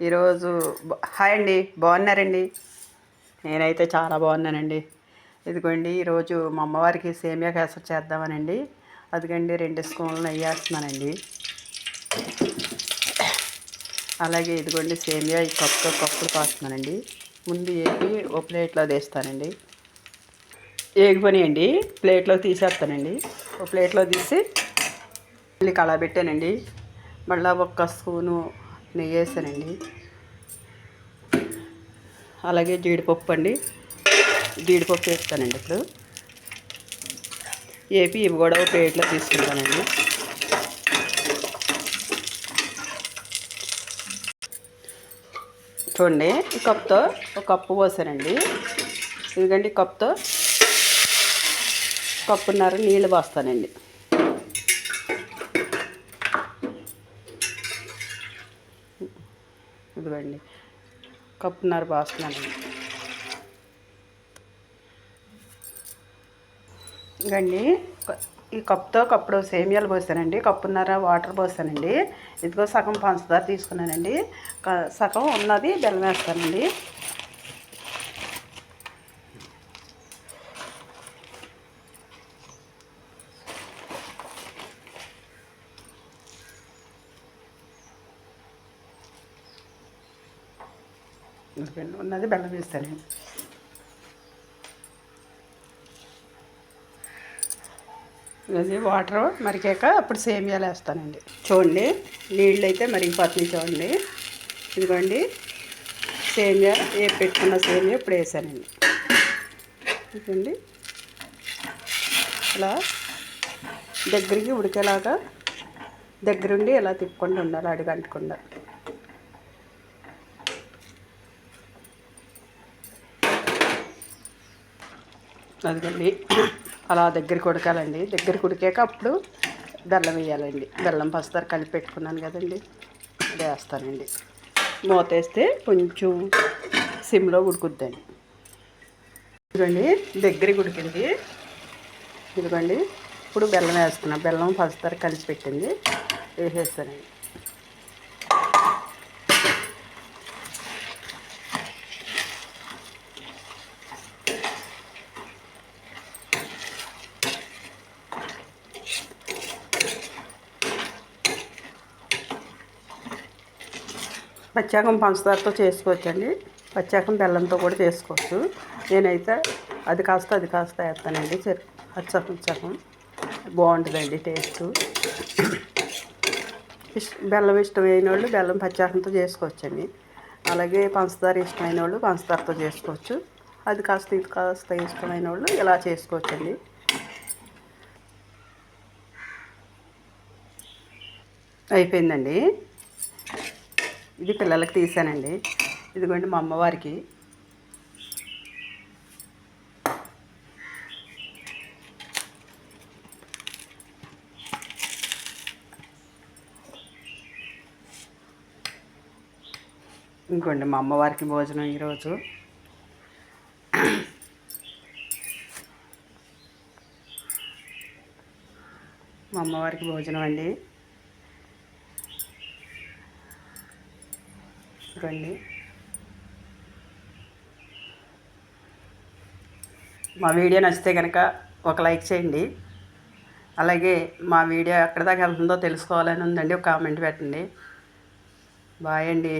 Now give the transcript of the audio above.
ఈరోజు హాయ్ అండి బాగున్నారండి? నేనైతే చాలా బాగున్నానండి. ఇదిగోండి ఈరోజు మా అమ్మవారికి సేమియా కేసరి చేద్దామనండి. అదిగండి రెండు స్పూన్లు నెయ్యి వేస్తున్నానండి. అలాగే ఇదిగోండి సేమియా ఈ కప్పుతో కప్పులు కాస్తున్నానండి. ముందు ఏపి ఓ ప్లేట్లో తీస్తానండి. ఏగిపోనియండి ప్లేట్లో తీసేస్తానండి. ఓ ప్లేట్లో తీసి మళ్ళీ కళా పెట్టానండి మళ్ళీ ఒక్క స్పూను నెయ్యి వేసానండి. అలాగే జీడిపప్పు అండి. జీడిపప్పు వేస్తానండి ఇప్పుడు. ఏపీ ఇవి కూడా ఒక ప్లేట్లో తీసుకుంటానండి. చూడండి ఈ కప్తో ఒక కప్పు పోసానండి. ఎందుకంటే ఈ కప్తో కప్పున్నర నీళ్ళు పోస్తానండి. ఇదిగోండి. కప్పున్నర పోస్తున్నానండి ఇదిగండి. ఈ కప్తో కప్పుడు సేమియాలు పోసానండి కప్పున్నర వాటర్ పోసానండి ఇదిగో సగం పంచదార తీసుకున్నానండి. క- సగం ఉన్నది బెల్లం వేస్తానండి. ఇదిగోండి, ఉన్నది బెల్లం వేస్తానండి ఇది వాటర్ మరికాక అప్పుడు సేమియాలు వేస్తానండి. చూడండి నీళ్ళు అయితే మరిగిపోతున్నాయి చూడండి. ఇదిగోండి సేమియా ఏ పెట్టుకున్న సేమియా ఇప్పుడు వేసానండి. ఇదండి ఇలా దగ్గరికి ఉడికేలాగా దగ్గరుండి ఇలా తిప్పకుండా ఉండాలి అడుగంటకుండా. అదిగండి. అలా దగ్గరికి ఉడకాలండి దగ్గరికి ఉడికాక అప్పుడు బెల్లం వేయాలండి. బెల్లం పసుతారు కలిపి పెట్టుకున్నాను కదండి. అది వేస్తానండి. మూత వేస్తే కొంచెం సిమ్లో ఉడుకుద్దండి. ఇదిగోండి దగ్గరికి ఉడికింది. ఇదిగోండి ఇప్పుడు బెల్లం వేస్తున్నా. బెల్లం పసుతారు కలిసి పెట్టింది. వేసేస్తానండి. పచ్చాకం పంచదారతో చేసుకోవచ్చండి. పచ్చాకం బెల్లంతో కూడా చేసుకోవచ్చు. నేనైతే అది కాస్త అది కాస్త వేస్తానండి. చెరు పచ్చకం పచ్చకం. బాగుంటుందండి టేస్ట్. బెల్లం ఇష్టమైన వాళ్ళు బెల్లం పచ్చాకంతో చేసుకోవచ్చండి. అలాగే పంచదార ఇష్టమైన వాళ్ళు పంచదారతో చేసుకోవచ్చు. అది కాస్త ఇది కాస్త ఇష్టమైన వాళ్ళు ఇలా చేసుకోవచ్చండి. అయిపోయిందండి. ఇది పిల్లలకి తీసానండి. ఇదిగోండి మా అమ్మవారికి. ఇంకోండి మా అమ్మవారికి భోజనం ఈరోజు. మా అమ్మవారికి భోజనం అండి. ఇదిగోండి మా వీడియో నచ్చితే కనుక ఒక లైక్ చేయండి. అలాగే మా వీడియో ఎక్కడి దాకా వెళ్తుందో తెలుసుకోవాలని ఉందండి ఒక కామెంట్ పెట్టండి. బాయ్ అండి.